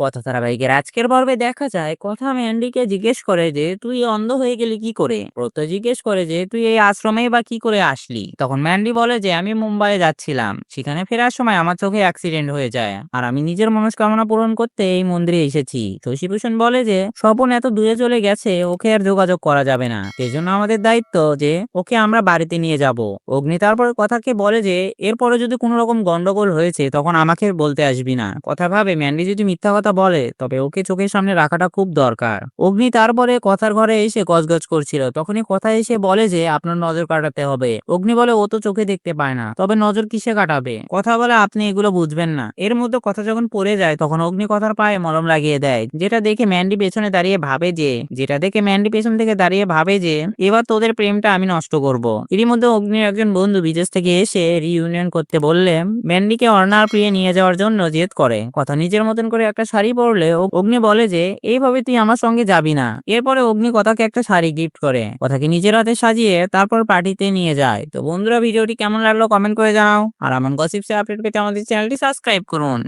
কথা ধারাবাহিকের আজকের পর্বে দেখা যায়, কথা ম্যান্ডিকে জিজ্ঞেস করে যে, তুই অন্ধ হয়ে গেলি কি করে? প্রত্যয় জিজ্ঞেস করে যে, তুই এই আশ্রমে বা কি করে আসলি? তখন ম্যান্ডি বলে যে, আমি মুম্বাইয়ে যাচ্ছিলাম। সেখানে ফেরার সময় আমার চোখে অ্যাক্সিডেন্ট হয়ে যায় আর আমি নিজের মনস্কামনা পূরণ করতে এই মন্দিরে এসেছি। শশীভূষণ বলে যে, স্বপন এত দূরে চলে গেছে, ওকে আর যোগাযোগ করা যাবে না। সেজন্য আমাদের দায়িত্ব যে, ওকে আমরা বাড়িতে নিয়ে যাব। অগ্নি তারপর কথাকে বলে যে এরপরে যদি কোনো রকম গন্ডগোল হয়েছে, তখন আমাকে বলতে আসবি না। কথা ভাবে ম্যান্ডি যদি মিথ্যা কথা বলে, তবে ওকে চোখের সামনে রাখাটা খুব দরকার। অগ্নি তারপরে কথার ঘরে এসে গজগজ করছিল। তখনই কথা এসে বলে যে, আপনার নজর কাটাতে হবে। অগ্নি বলে, ও তো চোখে দেখতে পায় না। তবে নজর কিসে কাটাবে? কথা বলে, আপনি এগুলো বুঝবেন না। এর মধ্যে কথা যখন পড়ে যায়, তখন অগ্নি কথার পায়ে মলম লাগিয়ে দেয়, যেটা দেখে ম্যান্ডি পেছনে দাঁড়িয়ে ভাবে যে, যেটা দেখে ম্যান্ডি পেছন থেকে দাঁড়িয়ে ভাবে যে, এবার তোদের প্রেমটা আমি নষ্ট করব। এরই মধ্যে অগ্নির একজন বন্ধু বিদেশ থেকে এসে রিইউনিয়ন করতে বললে, ম্যান্ডিকে অর্ণার প্রিয়ে নিয়ে যাওয়ার জন্য জেদ করে। কথা নিজের মতন করে একটা শাড়ি পরলে অগ্নি বলে যে, এইভাবে তুই আমার সঙ্গে যাবি না। এরপরে অগ্নি কথাকে একটা শাড়ি গিফট করে। কথাকে নিজের হাতে সাজিয়ে তারপর পার্টিতে নিয়ে যায়। তো বন্ধুরা, ভিডিওটি কেমন লাগল কমেন্ট করে জানাও। আর আমার গসিপসে আপডেট পেতে আমাদের চ্যানেলটি সাবস্ক্রাইব করুন।